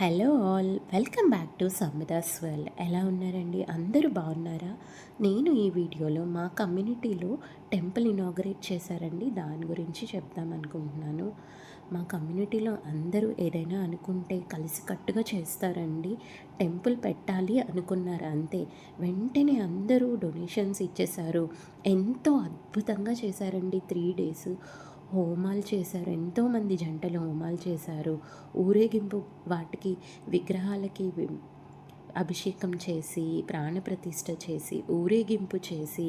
Hello all welcome back to Sammidas world. ఎలా ఉన్నారండి? అందరూ బాగున్నారా? నేను ఈ వీడియోలో మా కమ్యూనిటీలో టెంపుల్ ఇనాగరేట్ చేశారండి. దాని గురించి చెప్దాం అనుకుంటున్నాను. మా కమ్యూనిటీలో అందరూ ఏదైనా అనుకుంటే కలిసికట్టుగా చేస్తారండి. టెంపుల్ పెట్టాలి అనుకున్నారు అంతే. వెంటనే అందరూ డొనేషన్స్ ఇచ్చేశారు. ఎంతో అద్భుతంగా చేశారండి త్రీ డేస్. హోమాలు చేశారు ఎంతోమంది జంటలు హోమాలు చేశారు. ఊరేగింపు వాటికి విగ్రహాలకి అభిషేకం చేసి ప్రాణప్రతిష్ఠ చేసి ఊరేగింపు చేసి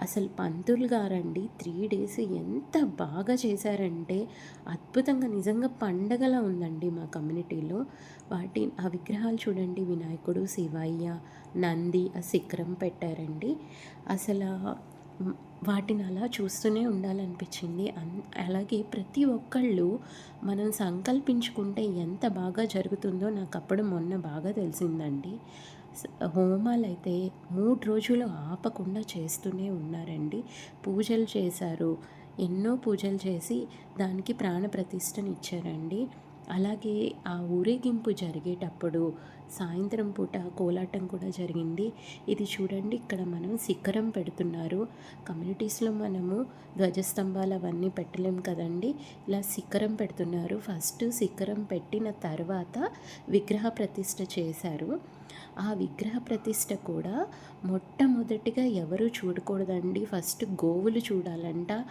అసలు పంతులు గారండి త్రీ డేస్ ఎంత బాగా చేశారంటే అద్భుతంగా నిజంగా పండగలా ఉందండి మా కమ్యూనిటీలో. వాటి ఆ విగ్రహాలు చూడండి వినాయకుడు శివయ్య నంది ఆ శిఖరం పెట్టారండి. అసలు వాటిని అలా చూస్తూనే ఉండాలనిపించింది. అన్ అలాగే ప్రతి ఒక్కళ్ళు మనం సంకల్పించుకుంటే ఎంత బాగా జరుగుతుందో నాకు అప్పుడు మొన్న బాగా తెలిసిందండి. హోమాలైతే హోమాలు అయితే మూడు రోజులు ఆపకుండా చేస్తూనే ఉన్నారండి. పూజలు చేశారు. ఎన్నో పూజలు చేసి దానికి ప్రాణప్రతిష్ఠని ఇచ్చారండి అలాగే ఆ ఊరేగింపు జరిగేటప్పుడు సాయంత్రం పూట కోలాటం కూడా జరిగింది. ఇది చూడండి ఇక్కడ మనం శిఖరం పెడుతున్నారు. కమ్యూనిటీస్లో మనము ధ్వజస్తంభాలు అవన్నీ పెట్టలేం కదండి. ఇలా శిఖరం పెడుతున్నారు. ఫస్ట్ శిఖరం పెట్టిన తర్వాత విగ్రహ ప్రతిష్ఠ చేశారు. ఆ విగ్రహ ప్రతిష్ఠ కూడా మొట్టమొదటిగా ఎవరు చూడకూడదండి? ఫస్ట్ గోవులు చూడాలంట.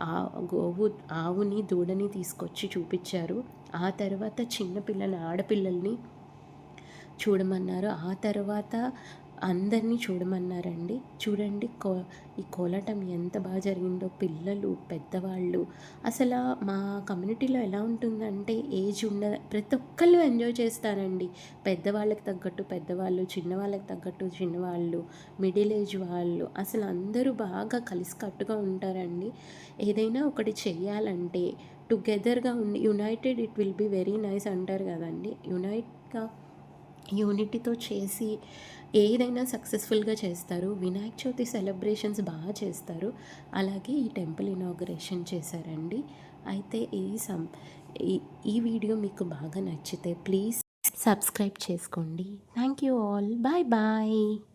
ఆ గోవు ఆవుని దూడని తీసుకొచ్చి చూపించారు. ఆ తర్వాత చిన్నపిల్లల ఆడపిల్లల్ని చూడమన్నారు. ఆ తర్వాత అందరినీ చూడమన్నారండి. చూడండి కో ఈ కోలాటం ఎంత బాగా జరిగిందో పిల్లలు పెద్దవాళ్ళు. అసలు మా కమ్యూనిటీలో ఎలా ఉంటుందంటే ఏజ్ ఉన్న ప్రతి ఒక్కళ్ళు ఎంజాయ్ చేస్తారండి. పెద్దవాళ్ళకి తగ్గట్టు పెద్దవాళ్ళు చిన్నవాళ్ళకి తగ్గట్టు చిన్నవాళ్ళు మిడిల్ ఏజ్ వాళ్ళు. అసలు అందరూ బాగా కలిసికట్టుగా ఉంటారండి. ఏదైనా ఒకటి చెయ్యాలంటే టుగెదర్గా ఉండి united it will be very nice అంటారు కదండి. యునైట్గా యూనిటీతో చేసి ఏదైనా సక్సెస్ఫుల్గా చేస్తారు. వినాయక చవితి సెలబ్రేషన్స్ బాగా చేస్తారు. అలాగే ఈ టెంపుల్ ఇనాగరేషన్ చేశారండి. అయితే ఈ సం ఈ ఈ వీడియో మీకు బాగా నచ్చితే ప్లీజ్ సబ్స్క్రైబ్ చేసుకోండి. Thank you all. Bye bye.